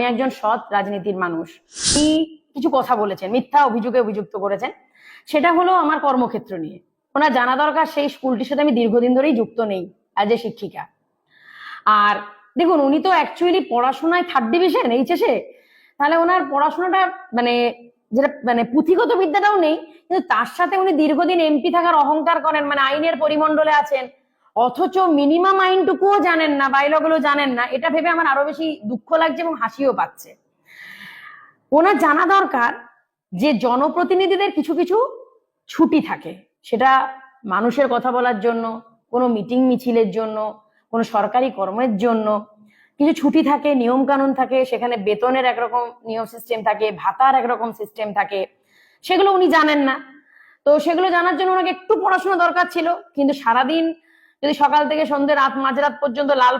আমি একজন সৎ রাজনীতির মানুষ। কি কিছু কথা বলেছেন, মিথ্যা অভিযোগে অভিযুক্ত করেছেন, সেটা হলো আমার কর্মক্ষেত্র নিয়ে। ওনার জানা দরকার, সেই স্কুলটির সাথে আমি দীর্ঘদিন ধরেই যুক্ত নেই অ্যাজ এ শিক্ষিকা। আর দেখুন, উনি তো অ্যাকচুয়ালি পড়াশোনায় থার্ড ডিভিশন এইচএসে। তাহলে ওনার পড়াশোনাটা মানে যেটা মানে পুঁথিগত বিদ্যাটাও নেই, কিন্তু তার সাথে উনি দীর্ঘদিন এমপি থাকার অহংকার করেন মানে আইনের পরিমণ্ডলে আছেন অথচ মিনিমাম আইনটুকুও জানেন না বাইলগুলো জানেন না। এটা ভেবে আমার আরও বেশি দুঃখ লাগছে এবং হাসিও পাচ্ছে। ওনার জানা দরকার যে জনপ্রতিনিধিদের কিছু কিছু ছুটি থাকে। সেটা মানুষের কথা বলার জন্য, কোনো মিটিং মিছিলের জন্য, কোনো সরকারি কর্মের জন্য। কিছু ছুটি থাকে নিয়ম কানুন থাকে, সেখানে বেতনের একরকম নিয়ম সিস্টেম থাকে, ভাতার একরকম সিস্টেম থাকে। সেগুলো উনি জানেন না। তো সেগুলো জানার জন্য ওনাকে একটু পড়াশোনা দরকার ছিল, কিন্তু সারাদিন যদি সকাল থেকে সন্ধ্যে রাত মাঝরাত পর্যন্ত লাল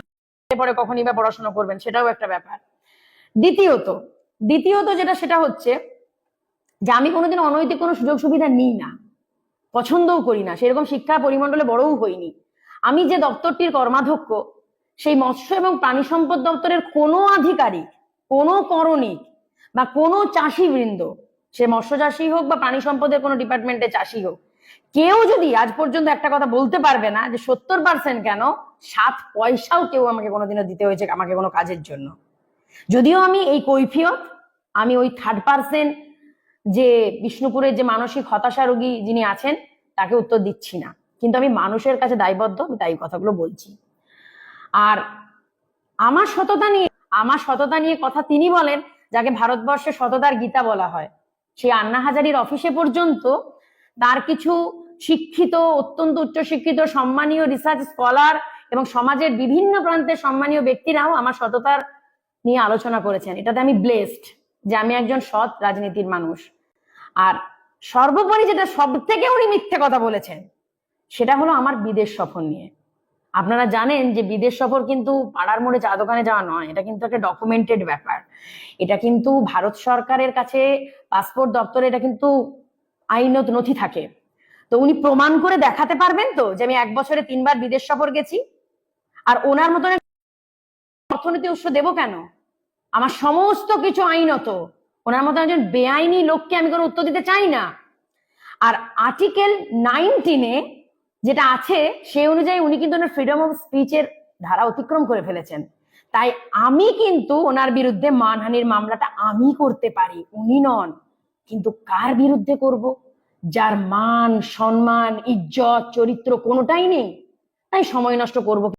পরে কখনই বা পড়াশোনা করবেন, সেটাও একটা ব্যাপার। দ্বিতীয়ত দ্বিতীয়ত যেটা, সেটা হচ্ছে যে আমি কোনোদিন অনৈতিক কোনো সুযোগ সুবিধা নিই না, পছন্দও করি না, সেরকম শিক্ষা পরিমণ্ডলে বড়ও হইনি। আমি যে দপ্তরটির কর্মাধ্যক্ষ, সেই মৎস্য এবং প্রাণী সম্পদ দপ্তরের কোনো আধিকারিক, কোনো করণিক বা কোনো চাষি বৃন্দ সে মৎস্য চাষী হোক বা প্রাণী সম্পদের কোনো ডিপার্টমেন্টে চাষী হোক কেউ যদি আজ পর্যন্ত একটা কথা বলতে পারবে না যে সত্তর পার্সেন্ট কেন, সাত পয়সাও কেউ আমাকে কোনোদিনও দিতে হয়েছে আমাকে কোনো কাজের জন্য। যদিও আমি এই কৈফিয়ত, আমি ওই থার্ড পার্সেন্ট যে বিষ্ণুপুরের যে মানসিক হতাশা রোগী যিনি আছেন, তাকে উত্তর দিচ্ছি না। কিন্তু আমি মানুষের কাছে দায়বদ্ধ, আমি তাই কথাগুলো বলছি। আর আমার সততা নিয়ে, আমার সততা নিয়ে কথা তিনি বলেন, যাকে ভারতবর্ষে সততার গীতা বলা হয়। সেই আন্না হাজারির অফিসে পর্যন্ত তার কিছু শিক্ষিত, অত্যন্ত উচ্চশিক্ষিত, সম্মানীয় রিসার্চ স্কলার এবং সমাজের বিভিন্ন প্রান্তের সম্মানীয় ব্যক্তিরাও আমার সততার নিয়ে আলোচনা করেছেন। এটাতে আমি ব্লেসড যে আমি একজন সৎ রাজনীতির মানুষ। আর সর্বোপরি যেটা সব থেকে উনি মিথ্যে কথা বলেছেন, সেটা হলো আমার বিদেশ সফর নিয়ে। আপনারা জানেন যে বিদেশ সফর কিন্তু পাড়ার মোড়ে চা দোকানে যাওয়া নয়, এটা কিন্তু একটা ডকুমেন্টেড ব্যাপার। এটা কিন্তু ভারত সরকারের কাছে পাসপোর্ট দপ্তরে এটা কিন্তু আইনত নথি থাকে। তো উনি প্রমাণ করে দেখাতে পারবেন তো যে আমি এক বছরে তিনবার বিদেশ সফর গেছি? আর ওনার মতন অর্থনীতি উৎস দেব কেন? আমার সমস্ত কিছু আইনত। ওনার মতন একজন বেআইনি লোককে আমি কোনো উত্তর দিতে চাই না। আর আর্টিকেল নাইনটিনে যেটা আছে, সেই অনুযায়ী উনি কিন্তু ওনার ফ্রিডম অফ স্পিচের ধারা অতিক্রম করে ফেলেছেন। তাই আমি কিন্তু ওনার বিরুদ্ধে মানহানির মামলাটা আমি করতে পারি, উনি নন। কিন্তু কার বিরুদ্ধে করব? যার মান, সম্মান, ইজ্জত, চরিত্র কোনোটাই নেই। তাই সময় নষ্ট করব